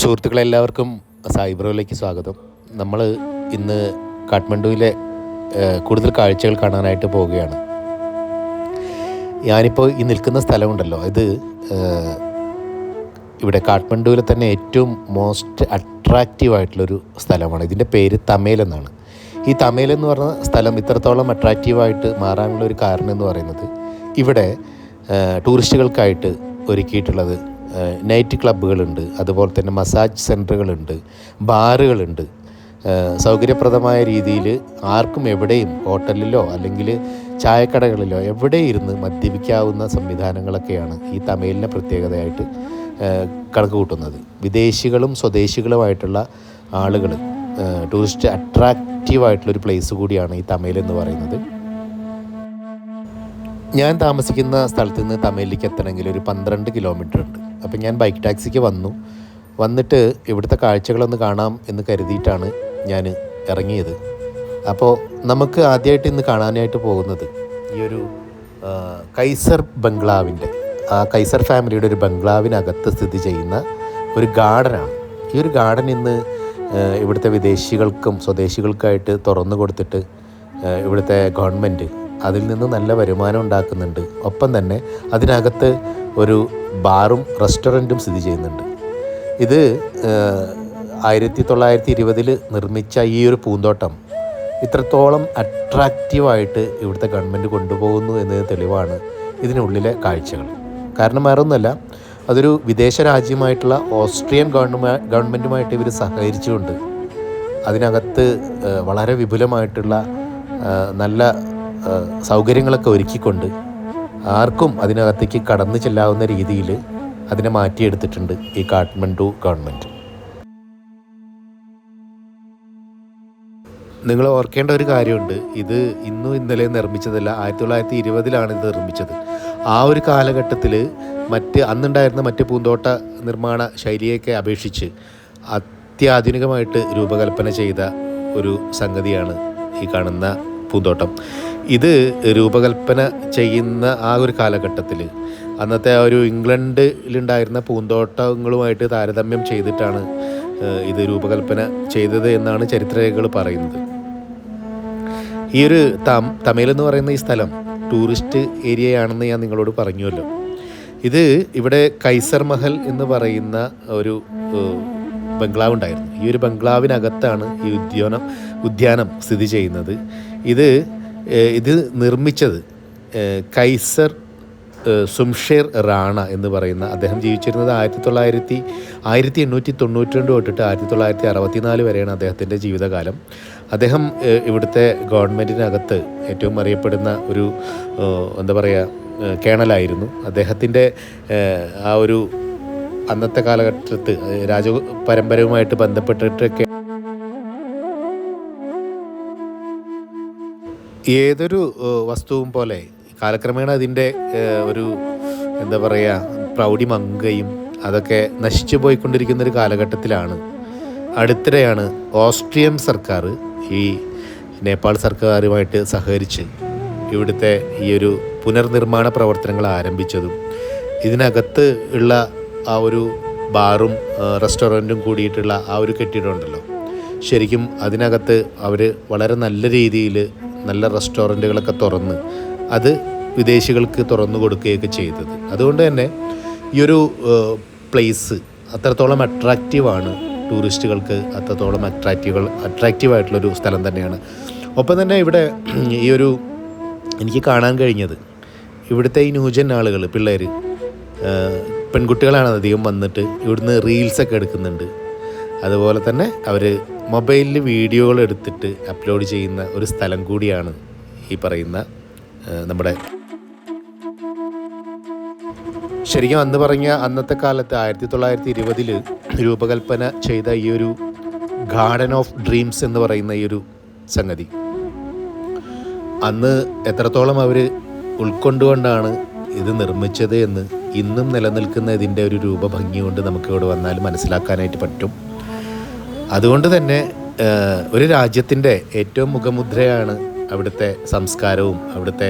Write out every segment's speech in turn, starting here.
സുഹൃത്തുക്കളെല്ലാവർക്കും സൈബ്രോയിലേക്ക് സ്വാഗതം. നമ്മൾ ഇന്ന് കാഠ്മണ്ഡുവിലെ കൂടുതൽ കാഴ്ചകൾ കാണാനായിട്ട് പോവുകയാണ്. ഞാനിപ്പോൾ ഈ നിൽക്കുന്ന സ്ഥലമുണ്ടല്ലോ ഇത് ഇവിടെ കാഠ്മണ്ഡുവിലെ തന്നെ ഏറ്റവും മോസ്റ്റ് അട്രാക്റ്റീവ് ആയിട്ടുള്ളൊരു സ്ഥലമാണ്. ഇതിന്റെ പേര് തമേൽ എന്നാണ്. ഈ തമേൽ എന്ന് പറഞ്ഞ സ്ഥലം ഇത്രത്തോളം അട്രാക്റ്റീവായിട്ട് മാറാനുള്ള ഒരു കാരണം എന്ന് പറയുന്നത് ഇവിടെ ടൂറിസ്റ്റുകൾക്കായിട്ട് ഒരുക്കിയിട്ടുള്ളത് നൈറ്റ് ക്ലബ്ബുകളുണ്ട് അതുപോലെ തന്നെ മസാജ് സെന്ററുകളുണ്ട് ബാറുകളുണ്ട്. സൗകര്യപ്രദമായ രീതിയിൽ ആർക്കും എവിടെയും ഹോട്ടലിലോ അല്ലെങ്കിൽ ചായക്കടകളിലോ എവിടെ ഇരുന്ന് മദ്യപിക്കാവുന്ന സംവിധാനങ്ങളൊക്കെയാണ് ഈ തമിഴിനെ പ്രത്യേകതയായിട്ട് കണക്ക് കൂട്ടുന്നത്. വിദേശികളും സ്വദേശികളുമായിട്ടുള്ള ആളുകൾ ടൂറിസ്റ്റ് അട്രാക്റ്റീവായിട്ടുള്ളൊരു പ്ലേസ് കൂടിയാണ് ഈ തമേൽ എന്ന് പറയുന്നത്. ഞാൻ താമസിക്കുന്ന സ്ഥലത്ത് നിന്ന് തമേലിലേക്ക് എത്തണമെങ്കിൽ ഒരു പന്ത്രണ്ട് കിലോമീറ്റർ ഉണ്ട്. അപ്പം ഞാൻ ബൈക്ക് ടാക്സിക്ക് വന്നു. വന്നിട്ട് ഇവിടുത്തെ കാഴ്ചകളൊന്ന് കാണാം എന്ന് കരുതിയിട്ടാണ് ഞാൻ ഇറങ്ങിയത്. അപ്പോൾ നമുക്ക് ആദ്യമായിട്ട് ഇന്ന് കാണാനായിട്ട് പോകുന്നത് ഈ ഒരു കൈസർ ബംഗ്ലാവിന്റെ ആ കൈസർ ഫാമിലിയുടെ ഒരു ബംഗ്ലാവിനകത്ത് സ്ഥിതി ചെയ്യുന്ന ഒരു ഗാർഡനാണ്. ഈ ഒരു ഗാർഡൻ ഇന്ന് ഇവിടുത്തെ വിദേശികൾക്കും സ്വദേശികൾക്കായിട്ട് തുറന്നു കൊടുത്തിട്ട് ഇവിടുത്തെ ഗവൺമെന്റ് അതിൽ നിന്ന് നല്ല വരുമാനം ഉണ്ടാക്കുന്നുണ്ട്. ഒപ്പം തന്നെ അതിനകത്ത് ഒരു ബാറും റെസ്റ്റോറന്റും സ്ഥിതി ചെയ്യുന്നുണ്ട്. ഇത് ആയിരത്തി തൊള്ളായിരത്തി ഇരുപതിൽ നിർമ്മിച്ച ഈ ഒരു പൂന്തോട്ടം ഇത്രത്തോളം അട്രാക്റ്റീവായിട്ട് ഇവിടുത്തെ ഗവൺമെന്റ് കൊണ്ടുപോകുന്നു എന്നതിന് തെളിവാണ് ഇതിനുള്ളിലെ കാഴ്ചകൾ. കാരണം വേറൊന്നുമല്ല അതൊരു വിദേശ രാജ്യമായിട്ടുള്ള ഓസ്ട്രിയൻ ഗവൺമെ ഗവൺമെന്റുമായിട്ട് ഇവർ സഹകരിച്ചുകൊണ്ട് അതിനകത്ത് വളരെ വിപുലമായിട്ടുള്ള നല്ല സൗകര്യങ്ങളൊക്കെ ഒരുക്കിക്കൊണ്ട് ആർക്കും അതിനകത്തേക്ക് കടന്നു ചെല്ലാവുന്ന രീതിയിൽ അതിനെ മാറ്റിയെടുത്തിട്ടുണ്ട് ഈ കാഠ്മണ്ഡു ഗവൺമെന്റ്. നിങ്ങൾ ഓർക്കേണ്ട ഒരു കാര്യമുണ്ട്. ഇത് ഇന്നും ഇന്നലെ നിർമ്മിച്ചതല്ല. ആയിരത്തി തൊള്ളായിരത്തി ഇരുപതിലാണ് ഇത് നിർമ്മിച്ചത്. ആ ഒരു കാലഘട്ടത്തിൽ മറ്റ് അന്നുണ്ടായിരുന്ന മറ്റ് പൂന്തോട്ട നിർമ്മാണ ശൈലിയൊക്കെ അപേക്ഷിച്ച് അത്യാധുനികമായിട്ട് രൂപകൽപ്പന ചെയ്ത ഒരു സംഗതിയാണ് ഈ കാണുന്ന പൂന്തോട്ടം. ഇത് രൂപകൽപ്പന ചെയ്യുന്ന ആ ഒരു കാലഘട്ടത്തിൽ അന്നത്തെ ആ ഒരു ഇംഗ്ലണ്ടിലുണ്ടായിരുന്ന പൂന്തോട്ടങ്ങളുമായിട്ട് താരതമ്യം ചെയ്തിട്ടാണ് ഇത് രൂപകൽപ്പന ചെയ്തത് എന്നാണ് ചരിത്രരേഖകൾ പറയുന്നത്. ഈ ഒരു തം തമിഴെന്ന് പറയുന്ന ഈ സ്ഥലം ടൂറിസ്റ്റ് ഏരിയയാണെന്ന് ഞാൻ നിങ്ങളോട് പറഞ്ഞുവല്ലോ. ഇത് ഇവിടെ കൈസർ മഹൽ എന്ന് പറയുന്ന ഒരു ബംഗ്ലാവ് ഉണ്ടായിരുന്നു. ഈ ഒരു ബംഗ്ലാവിനകത്താണ് ഈ ഉദ്യാനം ഉദ്യാനം സ്ഥിതി ചെയ്യുന്നത്. ഇത് ഇത് നിർമ്മിച്ചത് കൈസർ സുംഷേർ റാണ എന്ന് പറയുന്ന അദ്ദേഹം ജീവിച്ചിരുന്നത് ആയിരത്തി തൊള്ളായിരത്തി ആയിരത്തി എണ്ണൂറ്റി തൊണ്ണൂറ്റി രണ്ട് തൊട്ടിട്ട് ആയിരത്തി തൊള്ളായിരത്തി അറുപത്തിനാല് വരെയാണ് അദ്ദേഹത്തിന്റെ ജീവിതകാലം. അദ്ദേഹം ഇവിടുത്തെ ഗവൺമെന്റിനകത്ത് ഏറ്റവും അറിയപ്പെടുന്ന ഒരു എന്താ പറയുക കേണലായിരുന്നു. അദ്ദേഹത്തിന്റെ ആ ഒരു അന്നത്തെ കാലഘട്ടത്ത് രാജ പരമ്പരയുമായിട്ട് ബന്ധപ്പെട്ടിട്ടൊക്കെ ഏതൊരു വസ്തുവും പോലെ കാലക്രമേണ അതിന്റെ ഒരു എന്താ പറയുക പ്രൗഢി മങ്ങുകയും അതൊക്കെ നശിച്ചു പോയിക്കൊണ്ടിരിക്കുന്ന ഒരു കാലഘട്ടത്തിലാണ്. അടുത്തിടെയാണ് ഓസ്ട്രിയൻ സർക്കാർ ഈ നേപ്പാൾ സർക്കാരുമായിട്ട് സഹകരിച്ച് ഇവിടുത്തെ ഈ ഒരു പുനർനിർമ്മാണ പ്രവർത്തനങ്ങൾ ആരംഭിച്ചതും ഇതിനകത്ത് ഉള്ള ആ ഒരു ബാറും റെസ്റ്റോറന്റും കൂടിയിട്ടുള്ള ആ ഒരു കെട്ടിടമുണ്ടല്ലോ. ശരിക്കും അതിനകത്ത് അവർ വളരെ നല്ല രീതിയിൽ നല്ല റെസ്റ്റോറന്റുകളൊക്കെ തുറന്ന് അത് വിദേശികൾക്ക് തുറന്നു കൊടുക്കുകയൊക്കെ ചെയ്തത്. അതുകൊണ്ട് തന്നെ ഈ ഒരു പ്ലേസ് അത്രത്തോളം അട്രാക്റ്റീവാണ് ടൂറിസ്റ്റുകൾക്ക് അത്രത്തോളം അട്രാക്റ്റീവ് അട്രാക്റ്റീവായിട്ടുള്ളൊരു സ്ഥലം തന്നെയാണ്. ഒപ്പം തന്നെ ഇവിടെ ഈ ഒരു എനിക്ക് കാണാൻ കഴിഞ്ഞത് ഇവിടുത്തെ ഈ ന്യൂജൻ ആളുകൾ പിള്ളേർ പെൺകുട്ടികളാണ് അധികം വന്നിട്ട് ഇവിടുന്ന് റീൽസൊക്കെ എടുക്കുന്നുണ്ട്. അതുപോലെ തന്നെ അവർ മൊബൈലിൽ വീഡിയോകൾ എടുത്തിട്ട് അപ്ലോഡ് ചെയ്യുന്ന ഒരു സ്ഥലം കൂടിയാണ് ഈ പറയുന്ന നമ്മുടെ ശരിക്കും അന്ന് പറഞ്ഞ അന്നത്തെ കാലത്ത് ആയിരത്തി തൊള്ളായിരത്തി ഇരുപതിൽ രൂപകൽപ്പന ചെയ്ത ഈ ഒരു ഗാർഡൻ ഓഫ് ഡ്രീംസ് എന്ന് പറയുന്ന ഈ ഒരു സംഗതി. അന്ന് എത്രത്തോളം അവർ ഉൾക്കൊണ്ടുകൊണ്ടാണ് ഇത് നിർമ്മിച്ചത് എന്ന് ഇന്നും നിലനിൽക്കുന്ന ഇതിന്റെ ഒരു രൂപഭംഗി കൊണ്ട് നമുക്കിവിടെ വന്നാൽ മനസ്സിലാക്കാനായിട്ട് പറ്റും. അതുകൊണ്ട് തന്നെ ഒരു രാജ്യത്തിന്റെ ഏറ്റവും മുഖമുദ്രയാണ് അവിടുത്തെ സംസ്കാരവും അവിടുത്തെ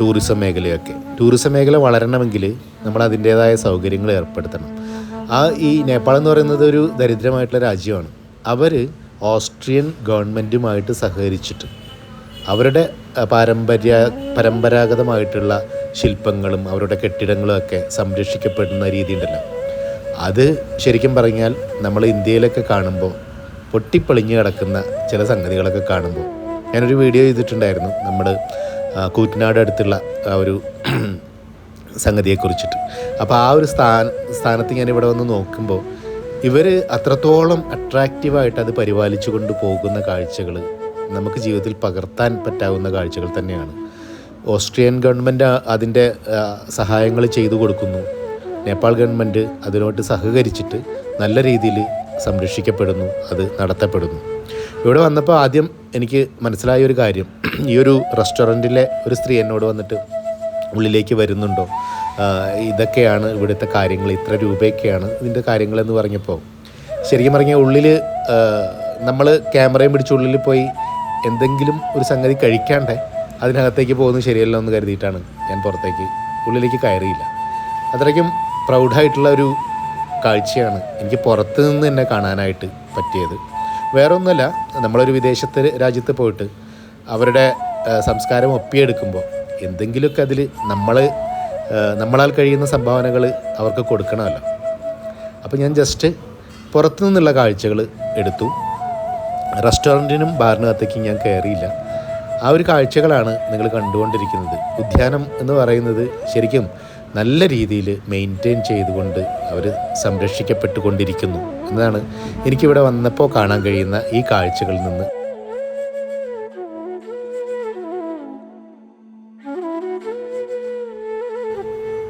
ടൂറിസം മേഖലയൊക്കെ. ടൂറിസം മേഖല വളരണമെങ്കിൽ നമ്മൾ അതിന്റേതായ സൗകര്യങ്ങൾ ഏർപ്പെടുത്തണം. ആ ഈ നേപ്പാൾ എന്ന് പറയുന്നത് ഒരു ദരിദ്രമായിട്ടുള്ള രാജ്യമാണ്. അവർ ഓസ്ട്രിയൻ ഗവൺമെന്റുമായിട്ട് സഹകരിച്ചിട്ട് അവരുടെ പാരമ്പര്യ പരമ്പരാഗതമായിട്ടുള്ള ശില്പങ്ങളും അവരുടെ കെട്ടിടങ്ങളും ഒക്കെ സംരക്ഷിക്കപ്പെടുന്ന രീതി ഉണ്ടല്ലോ. അത് ശരിക്കും പറഞ്ഞാൽ നമ്മൾ ഇന്ത്യയിലൊക്കെ കാണുമ്പോൾ പൊട്ടിപ്പൊളിഞ്ഞ് കിടക്കുന്ന ചില സംഗതികളൊക്കെ കാണുമ്പോൾ ഞാനൊരു വീഡിയോ ചെയ്തിട്ടുണ്ടായിരുന്നു നമ്മൾ കൂറ്റനാട് അടുത്തുള്ള ആ ഒരു സംഗതിയെക്കുറിച്ചിട്ട്. അപ്പോൾ ആ ഒരു സ്ഥാന സ്ഥാനത്ത് ഞാൻ ഇവിടെ വന്ന് നോക്കുമ്പോൾ ഇവർ അത്രത്തോളം അട്രാക്റ്റീവായിട്ട് അത് പരിപാലിച്ചു കൊണ്ട് പോകുന്ന കാഴ്ചകൾ നമുക്ക് ജീവിതത്തിൽ പകർത്താൻ പറ്റാവുന്ന കാഴ്ചകൾ തന്നെയാണ്. ഓസ്ട്രിയൻ ഗവൺമെന്റ് അതിന്റെ സഹായങ്ങൾ ചെയ്തു കൊടുക്കുന്നു. നേപ്പാൾ ഗവൺമെന്റ് അതിനോട്ട് സഹകരിച്ചിട്ട് നല്ല രീതിയിൽ സംരക്ഷിക്കപ്പെടുന്നു അത് നടത്തപ്പെടുന്നു. ഇവിടെ വന്നപ്പോൾ ആദ്യം എനിക്ക് മനസ്സിലായ ഒരു കാര്യം. ഈ ഒരു റെസ്റ്റോറന്റിലെ ഒരു സ്ത്രീ എന്നോട് വന്നിട്ട് ഉള്ളിലേക്ക് വരുന്നുണ്ടോ? ഇതൊക്കെയാണ് ഇവിടുത്തെ കാര്യങ്ങൾ ഇത്ര രൂപയൊക്കെയാണ് ഇതിന്റെ കാര്യങ്ങളെന്ന് പറഞ്ഞപ്പോൾ. ശരിക്കും പറഞ്ഞാൽ ഉള്ളിൽ നമ്മൾ ക്യാമറയും പിടിച്ച് ഉള്ളിൽ പോയി എന്തെങ്കിലും ഒരു സംഗതി കഴിക്കാണ്ടേ അതിനകത്തേക്ക് പോകുന്നത് ശരിയല്ല എന്ന് കരുതിയിട്ടാണ് ഞാൻ പുറത്തേക്ക് ഉള്ളിലേക്ക് കയറിയില്ല. അത്രയ്ക്കും പ്രൗഡായിട്ടുള്ള ഒരു കാഴ്ചയാണ് എനിക്ക് പുറത്ത് നിന്ന് തന്നെ കാണാനായിട്ട് പറ്റിയത്. വേറെ ഒന്നുമല്ല നമ്മളൊരു വിദേശത്തെ രാജ്യത്ത് പോയിട്ട് അവരുടെ സംസ്കാരം ഒപ്പിയെടുക്കുമ്പോൾ എന്തെങ്കിലുമൊക്കെ അതിൽ നമ്മൾ നമ്മളാൽ കഴിയുന്ന സംഭാവനകൾ അവർക്ക് കൊടുക്കണമല്ലോ. അപ്പോൾ ഞാൻ ജസ്റ്റ് പുറത്തു നിന്നുള്ള കാഴ്ചകൾ എടുത്തു. റെസ്റ്റോറന്റിനും ബാറിനകത്തേക്കും ഞാൻ കയറിയില്ല. ആ ഒരു കാഴ്ചകളാണ് നിങ്ങൾ കണ്ടുകൊണ്ടിരിക്കുന്നത്. ഉദ്യാനം എന്ന് പറയുന്നത് ശരിക്കും നല്ല രീതിയിൽ മെയിന്റെയിൻ ചെയ്തുകൊണ്ട് അവർ സംരക്ഷിക്കപ്പെട്ടുകൊണ്ടിരിക്കുന്നു. എന്നതാണ് എനിക്കിവിടെ വന്നപ്പോൾ കാണാൻ കഴിയുന്ന ഈ കാഴ്ചകളിൽ നിന്ന്.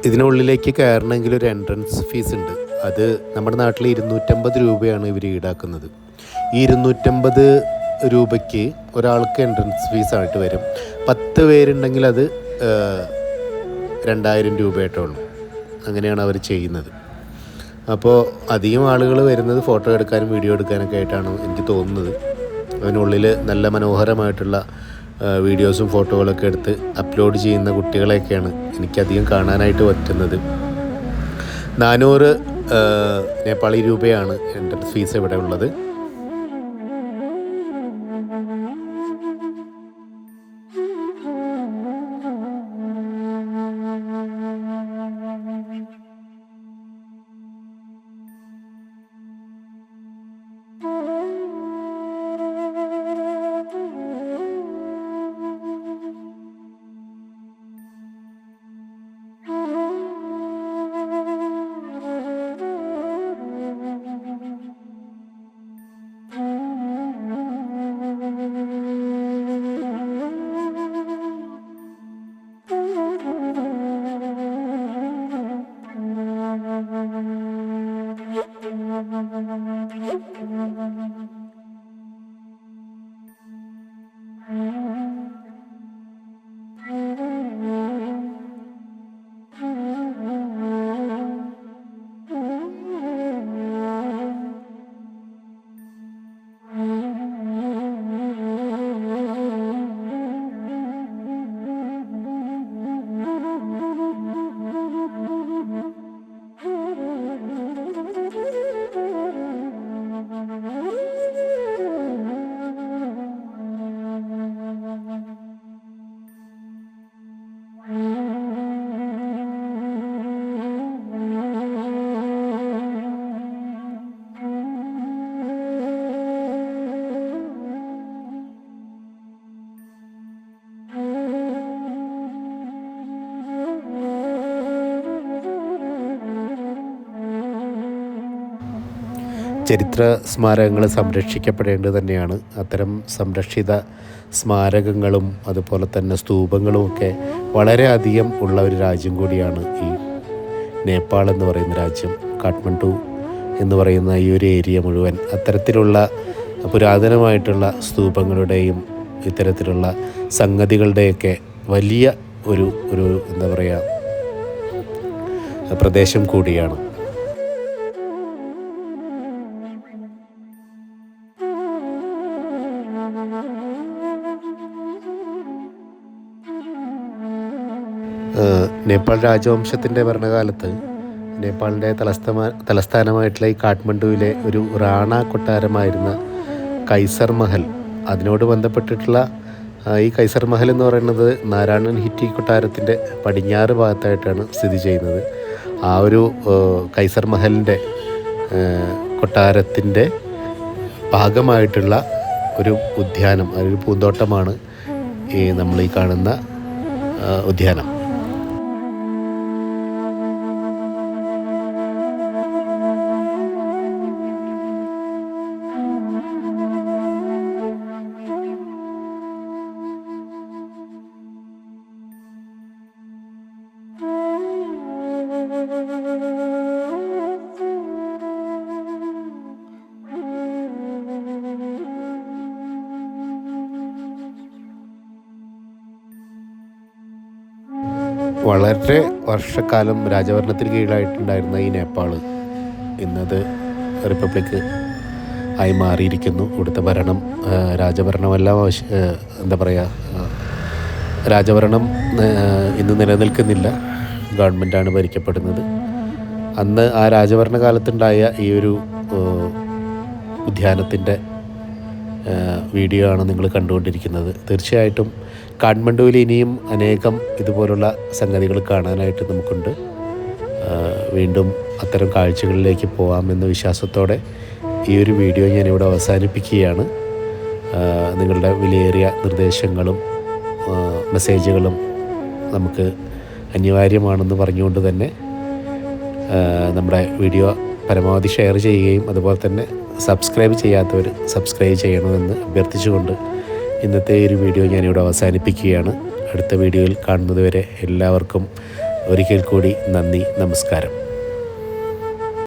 ഇതിനുള്ളിലേക്ക് കയറണമെങ്കിൽ ഒരു എൻട്രൻസ് ഫീസ് ഉണ്ട്. അത് നമ്മുടെ നാട്ടിൽ ഇരുന്നൂറ്റമ്പത് രൂപയാണ് ഇവർ ഈടാക്കുന്നത്. ഈ ഇരുന്നൂറ്റമ്പത് രൂപയ്ക്ക് ഒരാൾക്ക് എൻട്രൻസ് ഫീസായിട്ട് വരും. പത്ത് പേരുണ്ടെങ്കിൽ അത് രണ്ടായിരം രൂപയായിട്ടുള്ളൂ. അങ്ങനെയാണ് അവർ ചെയ്യുന്നത്. അപ്പോൾ അധികം ആളുകൾ വരുന്നത് ഫോട്ടോ എടുക്കാനും വീഡിയോ എടുക്കാനൊക്കെ ആയിട്ടാണ് എനിക്ക് തോന്നുന്നത്. അതിനുള്ളിൽ നല്ല മനോഹരമായിട്ടുള്ള വീഡിയോസും ഫോട്ടോകളൊക്കെ എടുത്ത് അപ്ലോഡ് ചെയ്യുന്ന കുട്ടികളെയൊക്കെയാണ് എനിക്കധികം കാണാനായിട്ട് പറ്റുന്നത്. നാനൂറ് നേപ്പാളി രൂപയാണ് എന്റെ ഫീസ് ഇവിടെ ഉള്ളത്. ചരിത്ര സ്മാരകങ്ങൾ സംരക്ഷിക്കപ്പെടേണ്ടത് തന്നെയാണ്. അത്തരം സംരക്ഷിത സ്മാരകങ്ങളും അതുപോലെ തന്നെ സ്തൂപങ്ങളും ഒക്കെ വളരെയധികം ഉള്ള ഒരു രാജ്യം കൂടിയാണ് ഈ നേപ്പാൾ എന്ന് പറയുന്ന രാജ്യം. കാഠ്മണ്ഡു എന്ന് പറയുന്ന ഈ ഒരു ഏരിയ മുഴുവൻ അത്തരത്തിലുള്ള പുരാതനമായിട്ടുള്ള സ്തൂപങ്ങളുടെയും ഇത്തരത്തിലുള്ള സംഗതികളുടെയൊക്കെ വലിയ ഒരു ഒരു എന്താ പറയുക പ്രദേശം കൂടിയാണ്. നേപ്പാൾ രാജവംശത്തിന്റെ ഭരണകാലത്ത് നേപ്പാളിന്റെ തലസ്ഥാന തലസ്ഥാനമായിട്ടുള്ള ഈ കാഠ്മണ്ഡുവിലെ ഒരു റാണ കൊട്ടാരമായിരുന്ന കൈസർ മഹൽ. അതിനോട് ബന്ധപ്പെട്ടിട്ടുള്ള ഈ കൈസർ മഹൽ എന്ന് പറയുന്നത് നാരായണൻ ഹിറ്റി കൊട്ടാരത്തിന്റെ പടിഞ്ഞാറ് ഭാഗത്തായിട്ടാണ് സ്ഥിതി ചെയ്യുന്നത്. ആ ഒരു കൈസർ മഹലിന്റെ കൊട്ടാരത്തിന്റെ ഭാഗമായിട്ടുള്ള ഒരു ഉദ്യാനം അതൊരു പൂന്തോട്ടമാണ് ഈ നമ്മൾ ഈ കാണുന്ന ഉദ്യാനം. വളരെ വർഷക്കാലം രാജഭരണത്തിന് കീഴിലായിട്ടുണ്ടായിരുന്ന ഈ നേപ്പാൾ ഇന്നത് റിപ്പബ്ലിക് ആയി മാറിയിരിക്കുന്നു. ഇവിടുത്തെ ഭരണം രാജഭരണമല്ല എന്താ പറയുക രാജഭരണം ഇന്ന് നിലനിൽക്കുന്നില്ല. ഗവൺമെന്റാണ് ഭരിക്കപ്പെടുന്നത്. അന്ന് ആ രാജഭരണ കാലത്തുണ്ടായ ഈ ഒരു ഉദ്യാനത്തിന്റെ വീഡിയോ ആണ് നിങ്ങൾ കണ്ടുകൊണ്ടിരിക്കുന്നത്. തീർച്ചയായിട്ടും കാഠ്മണ്ഡുവിൽ ഇനിയും അനേകം ഇതുപോലുള്ള സംഗതികൾ കാണാനായിട്ട് നമുക്കുണ്ട്. വീണ്ടും അത്തരം കാഴ്ചകളിലേക്ക് പോകാമെന്ന വിശ്വാസത്തോടെ ഈ ഒരു വീഡിയോ ഞാനിവിടെ അവസാനിപ്പിക്കുകയാണ്. നിങ്ങളുടെ വിലയേറിയ നിർദ്ദേശങ്ങളും മെസ്സേജുകളും നമുക്ക് അനിവാര്യമാണെന്ന് പറഞ്ഞുകൊണ്ട് തന്നെ നമ്മുടെ വീഡിയോ പരമാവധി ഷെയർ ചെയ്യുകയും അതുപോലെ തന്നെ സബ്സ്ക്രൈബ് ചെയ്യാത്തവർ സബ്സ്ക്രൈബ് ചെയ്യണമെന്ന് അഭ്യർത്ഥിച്ചുകൊണ്ട് ഇന്നത്തെ ഒരു വീഡിയോ ഞാനിവിടെ അവസാനിപ്പിക്കുകയാണ്. അടുത്ത വീഡിയോയിൽ കാണുന്നതുവരെ എല്ലാവർക്കും ഒരിക്കൽ കൂടി നന്ദി നമസ്കാരം.